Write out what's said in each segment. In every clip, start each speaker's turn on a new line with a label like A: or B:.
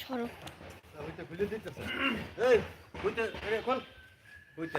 A: সরব।
B: ওইটা খুলে দিতেছে এই ওইটা রে খোল ওইটা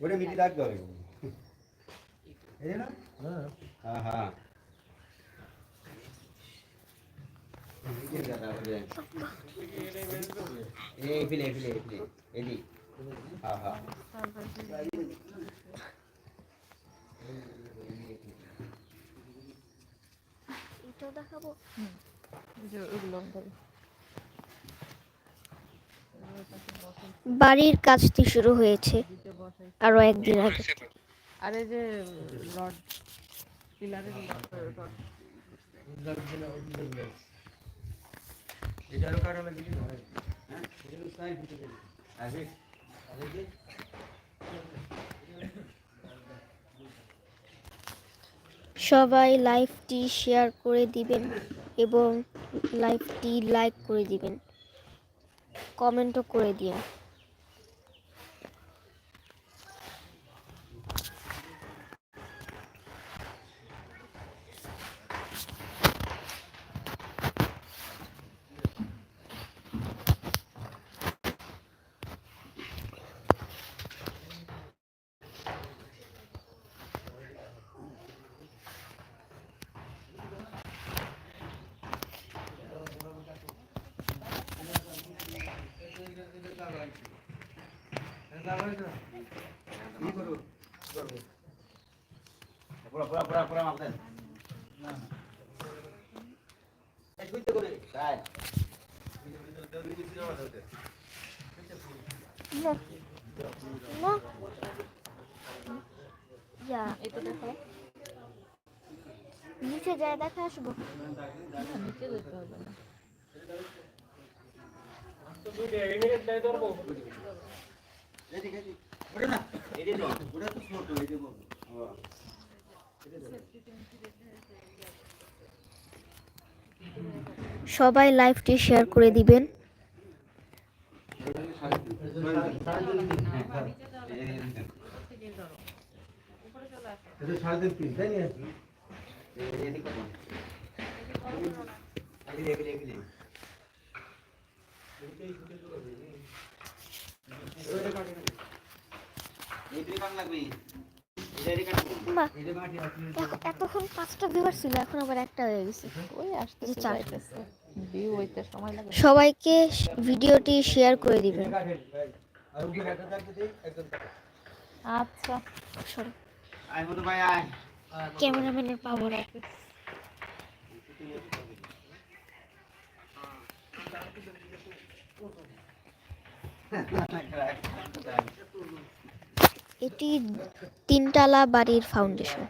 B: ওটা মিটি রাখতে হবে হ্যাঁ হ্যাঁ এই ফিলে ফিলে ফিলে এদি হ্যাঁ হ্যাঁ
A: এটাও দেখাবো বাড়ির কাজটি শুরু হয়েছে আরও একদিন আগে
C: আর যে রড পিলারের
B: এটারও কারও লাগি হয় হ্যাঁ দিতে দেবে আসবে আসবে
A: সবাই লাইভটি শেয়ার করে দিবেন এবং লাইভটি লাইক করে দিবেন। কমেন্টও করে দিন
B: পুরা পুরা পুরা পুরা মাপ দেন এই কইতে করে তাই
A: না যা নিচে যায় দেখা আসব
C: নিচে যেতে হবে
A: সবাই লাইভটি শেয়ার করে দিবেন। এতক্ষণ পাঁচটা ভিউয়ার ছিল এখন আবার একটা হয়ে গেছে।
C: ওই আসতে
A: এই যে চার।
C: ভিউ হইতে সময় লাগে।
A: সবাইকে ভিডিওটি শেয়ার করে দিবেন।
C: আচ্ছা।
A: সরো।
B: আয় মধু ভাই আয়।
A: ক্যামেরাম্যানের পাবো না এটি তিনতলা বাড়ির ফাউন্ডেশন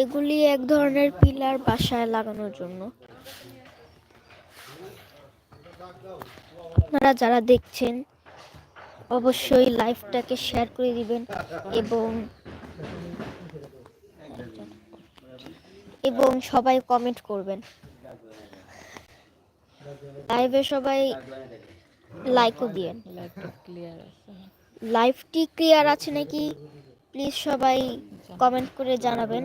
A: এগুলি এক ধরনের পিলার বাসায় লাগানোর জন্য। আপনারা যারা দেখছেন, অবশ্যই লাইভটাকে শেয়ার করে দিবেন এবং এবং সবাই কমেন্ট করবেন। লাইভে সবাই লাইকও দিয়েন লাইভটি ক্লিয়ার আছে নাকি? প্লিজ সবাই কমেন্ট করে জানাবেন।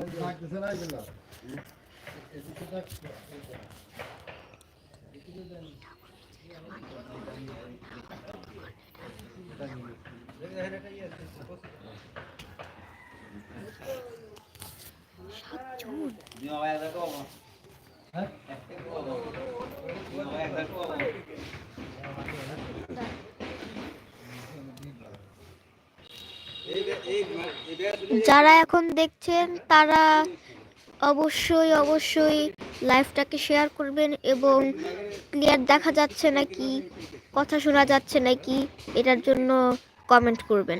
A: সাতজন
B: হ্যাঁ?
A: যারা এখন দেখছেন, তারা অবশ্যই অবশ্যই লাইভটাকে শেয়ার করবেন এবং ক্লিয়ার দেখা যাচ্ছে নাকি, কথা শোনা যাচ্ছে নাকি, এটার জন্য কমেন্ট করবেন।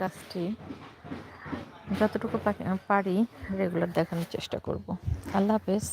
C: কাজটি যতটুকু পারি রেগুলার দেখানোর চেষ্টা করব। আল্লাহ হাফেজ।